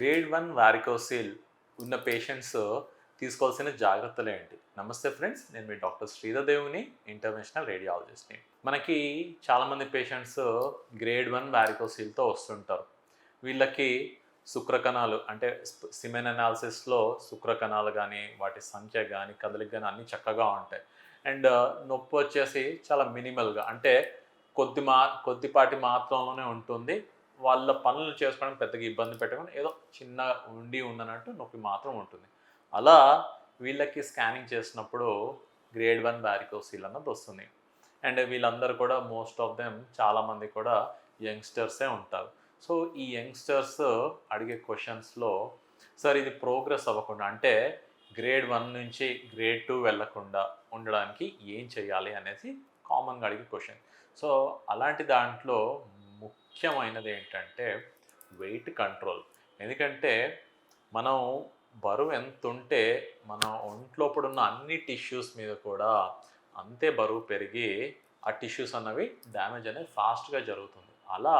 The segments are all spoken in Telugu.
గ్రేడ్ వన్ వారికోసిల్ ఉన్న పేషెంట్స్ తీసుకోవాల్సిన జాగ్రత్తలు ఏంటి? నమస్తే ఫ్రెండ్స్ నేను మీ డాక్టర్ శ్రీధదేవుని ఇంటర్నేషనల్ రేడియాలజిస్ట్ని. మనకి చాలామంది పేషెంట్స్ గ్రేడ్ వన్ వారికోసిల్తో వస్తుంటారు. వీళ్ళకి శుక్రకణాలు అంటే సిమెన్ అనాలిసిస్లో శుక్రకణాలు కానీ వాటి సంఖ్య కానీ కదలిక కానీ అన్నీ చక్కగా ఉంటాయి. అండ్ నొప్పి వచ్చేసి చాలా మినిమల్గా అంటే కొద్ది మా కొద్దిపాటి మాత్రంలోనే ఉంటుంది. వాళ్ళ పనులు చేసుకోవడం పెద్దగా ఇబ్బంది పెట్టకుండా ఏదో చిన్న ఉండి ఉందన్నట్టు నొప్పి మాత్రం ఉంటుంది. అలా వీళ్ళకి స్కానింగ్ చేసినప్పుడు గ్రేడ్ వన్ బ్యారికోసీల్ అన్నది వస్తుంది. అండ్ వీళ్ళందరూ కూడా మోస్ట్ ఆఫ్ దెమ్ చాలామంది కూడా యంగ్స్టర్సే ఉంటారు. సో ఈ యంగ్స్టర్స్ అడిగే క్వశ్చన్స్లో సార్ ఇది ప్రోగ్రెస్ అవ్వకుండా అంటే గ్రేడ్ వన్ నుంచి గ్రేడ్ టూ వెళ్ళకుండా ఉండడానికి ఏం చేయాలి? అనేది కామన్గా అడిగే క్వశ్చన్ సో అలాంటి దాంట్లో ముఖ్యమైనది ఏంటంటే వెయిట్ కంట్రోల్ ఎందుకంటే మనం బరువు ఎంత ఉంటే మన ఒంట్లోపడున్న అన్ని టిష్యూస్ మీద కూడా అంతే బరువు పెరిగి ఆ టిష్యూస్ అన్నవి డ్యామేజ్ అనేది ఫాస్ట్గా జరుగుతుంది. అలా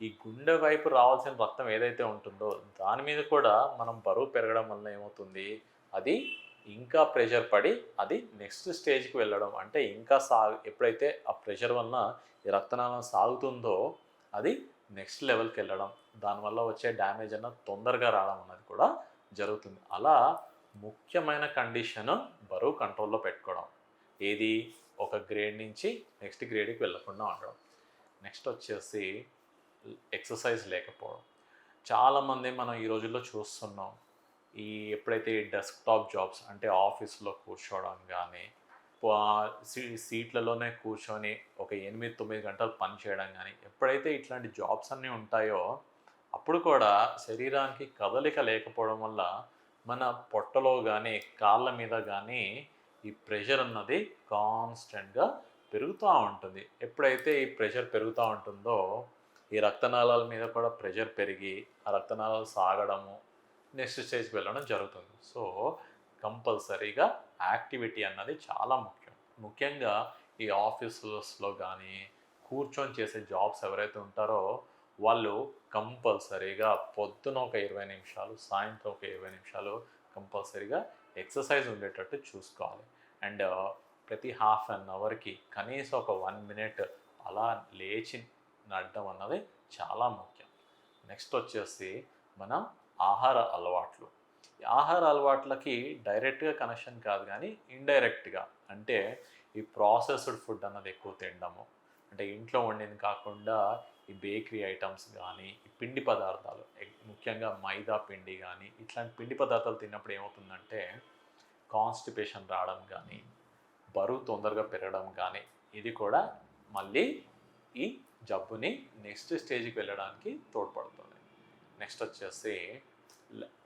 ఈ గుండె వైపు రావాల్సిన రక్తం ఏదైతే ఉంటుందో దాని మీద కూడా మనం బరువు పెరగడం వల్ల ఏమవుతుంది? అది ఇంకా ప్రెషర్ పడి అది నెక్స్ట్ స్టేజ్కి వెళ్ళడం. అంటే ఇంకా సా ఎప్పుడైతే ఆ ప్రెషర్ వలన ఈ రక్తనాళం సాగుతుందో అది నెక్స్ట్ లెవెల్కి వెళ్ళడం. దానివల్ల వచ్చే డ్యామేజ్ అన్న తొందరగా రావడం అన్నది కూడా జరుగుతుంది. అలా ముఖ్యమైన కండిషన్ బరువు కంట్రోల్లో పెట్టుకోవడం. ఏది? ఒక గ్రేడ్ నుంచి నెక్స్ట్ గ్రేడ్కి వెళ్ళకుండా ఉండడం. నెక్స్ట్ వచ్చేసి ఎక్సర్సైజ్ లేకపోవడం. చాలామంది మనం ఈ రోజుల్లో చూస్తున్నాం. ఈ ఎప్పుడైతే డెస్క్టాప్ జాబ్స్ అంటే ఆఫీస్లో కూర్చోవడం కానీ సీట్లలోనే కూర్చొని ఒక ఎనిమిది తొమ్మిది గంటలు పని చేయడం కానీ ఎప్పుడైతే ఇట్లాంటి జాబ్స్ అన్నీ ఉంటాయో అప్పుడు కూడా శరీరానికి కదలిక లేకపోవడం వల్ల మన పొట్టలో కానీ కాళ్ళ మీద కానీ ఈ ప్రెషర్ అన్నది కాన్స్టెంట్గా పెరుగుతూ ఉంటుంది. ఎప్పుడైతే ఈ ప్రెషర్ పెరుగుతూ ఉంటుందో ఈ రక్తనాళాల మీద కూడా ప్రెషర్ పెరిగి ఆ రక్తనాళాలు సాగడము నెక్స్ట్ స్టేజ్కి వెళ్ళడం జరుగుతుంది. సో కంపల్సరీగా యాక్టివిటీ అన్నది చాలా ముఖ్యం. ముఖ్యంగా ఈ ఆఫీసర్స్లో కానీ కూర్చొని చేసే జాబ్స్ ఎవరైతే ఉంటారో వాళ్ళు కంపల్సరీగా పొద్దున ఒక ఇరవై నిమిషాలు సాయంత్రం ఒక ఇరవై నిమిషాలు కంపల్సరీగా ఎక్సర్సైజ్ ఉండేటట్టు చూసుకోవాలి. అండ్ ప్రతి హాఫ్ అన్ అవర్కి కనీసం ఒక వన్ మినిట్ అలా లేచి నడడం అన్నది చాలా ముఖ్యం. నెక్స్ట్ వచ్చేసి మన ఆహార అలవాట్లు. ఆహార అలవాట్లకి డైరెక్ట్గా కనెక్షన్ కాదు కానీ ఇండైరెక్ట్గా. అంటే ఈ ప్రాసెస్డ్ ఫుడ్ అన్నది ఎక్కువ తినడము. అంటే ఇంట్లో వండింది కాకుండా ఈ బేకరీ ఐటమ్స్ కానీ ఈ పిండి పదార్థాలు ముఖ్యంగా మైదా పిండి కానీ ఇట్లాంటి పిండి పదార్థాలు తిన్నప్పుడు ఏమవుతుందంటే కాన్స్టిపేషన్ రావడం కానీ బరువు తొందరగా పెరగడం కానీ ఇది కూడా మళ్ళీ ఈ జబ్బుని నెక్స్ట్ స్టేజ్కి వెళ్ళడానికి తోడ్పడుతుంది. నెక్స్ట్ వచ్చేసి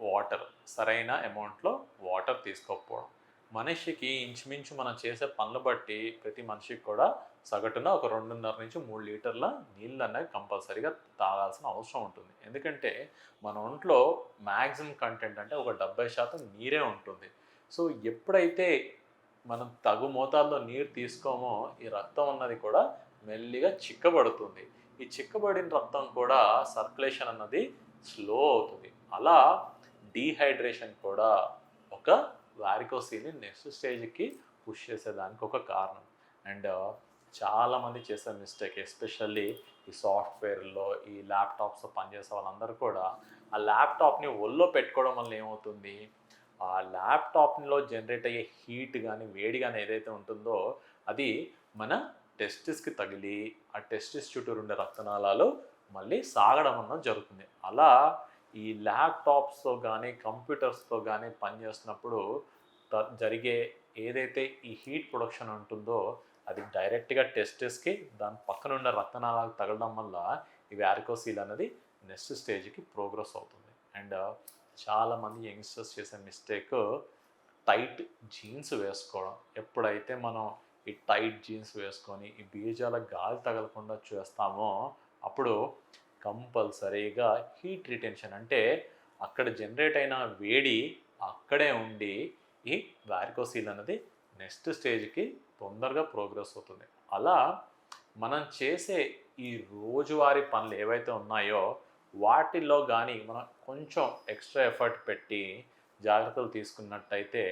వాటర్ సరైన అమౌంట్లో వాటర్ తీసుకోకపోవడం. మనిషికి ఇంచుమించు మనం చేసే పనులు బట్టి ప్రతి మనిషికి కూడా సగటున ఒక రెండున్నర నుంచి మూడు లీటర్ల నీళ్ళు అనేవి కంపల్సరీగా తాగాల్సిన అవసరం ఉంటుంది. ఎందుకంటే మన ఒంట్లో మ్యాక్సిమం కంటెంట్ అంటే ఒక డెబ్బై శాతం నీరే ఉంటుంది. సో ఎప్పుడైతే మనం తగు మోతాదులో నీరు తీసుకోమో ఈ రక్తం అన్నది కూడా మెల్లిగా చిక్కబడుతుంది. ఈ చిక్కబడిన రక్తం కూడా సర్క్యులేషన్ అన్నది స్లో అవుతుంది. అలా డీహైడ్రేషన్ కూడా ఒక వారికోసీని నెక్స్ట్ స్టేజ్కి పుష్ చేసేదానికి ఒక కారణం. అండ్ చాలామంది చేసే మిస్టేక్ ఎస్పెషల్లీ ఈ సాఫ్ట్వేర్లో ఈ ల్యాప్టాప్స్లో పనిచేసే వాళ్ళందరూ కూడా ఆ ల్యాప్టాప్ని ఒళ్ళో పెట్టుకోవడం వల్ల ఏమవుతుంది? ఆ ల్యాప్టాప్లో జనరేట్ అయ్యే హీట్ కానీ వేడి కానీ ఏదైతే ఉంటుందో అది మన టెస్టిస్కి తగిలి ఆ టెస్టిస్ చుట్టూ ఉండే రక్తనాళాలు మళ్ళీ సాగడం అన్నది జరుగుతుంది. అలా ఈ ల్యాప్టాప్స్తో కానీ కంప్యూటర్స్తో కానీ పనిచేస్తున్నప్పుడు త- జరిగే ఏదైతే ఈ హీట్ ప్రొడక్షన్ ఉంటుందో అది డైరెక్ట్గా టెస్టెస్కి దాని పక్కన ఉన్న రక్తనాళాలకు తగలడం వల్ల ఈ వ్యారకోసీల్ అనేది నెక్స్ట్ స్టేజ్కి ప్రోగ్రెస్ అవుతుంది. అండ్ చాలామంది యంగ్స్టర్స్ చేసే మిస్టేక్ టైట్ జీన్స్ వేసుకోవడం. ఎప్పుడైతే మనం ఈ టైట్ జీన్స్ వేసుకొని ఈ బీజాల గాలి తగలకుండా చేస్తామో అప్పుడు కంపల్సరీగా హీట్ రిటెన్షన్. అంటే అక్కడ జనరేట్ అయిన వేడి అక్కడే ఉండి ఈ వారికోసీల్ అనేది నెక్స్ట్ స్టేజ్కి తొందరగా ప్రోగ్రెస్ అవుతుంది. అలా మనం చేసే ఈ రోజువారీ పనులు ఏవైతే ఉన్నాయో వాటిల్లో కానీ మనం కొంచెం ఎక్స్ట్రా ఎఫర్ట్ పెట్టి జాగ్రత్తలు తీసుకున్నట్టయితే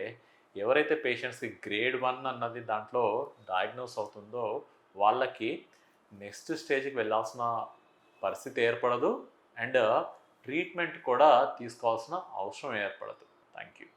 ఎవరైతే పేషెంట్స్కి గ్రేడ్ వన్ అన్నది దాంట్లో డయాగ్నోస్ అవుతుందో వాళ్ళకి నెక్స్ట్ స్టేజ్కి వెళ్ళాల్సిన పరిస్థితి ఏర్పడదు. అండ్ ట్రీట్మెంట్ కూడా తీసుకోవాల్సిన అవసరం ఏర్పడదు. Thank you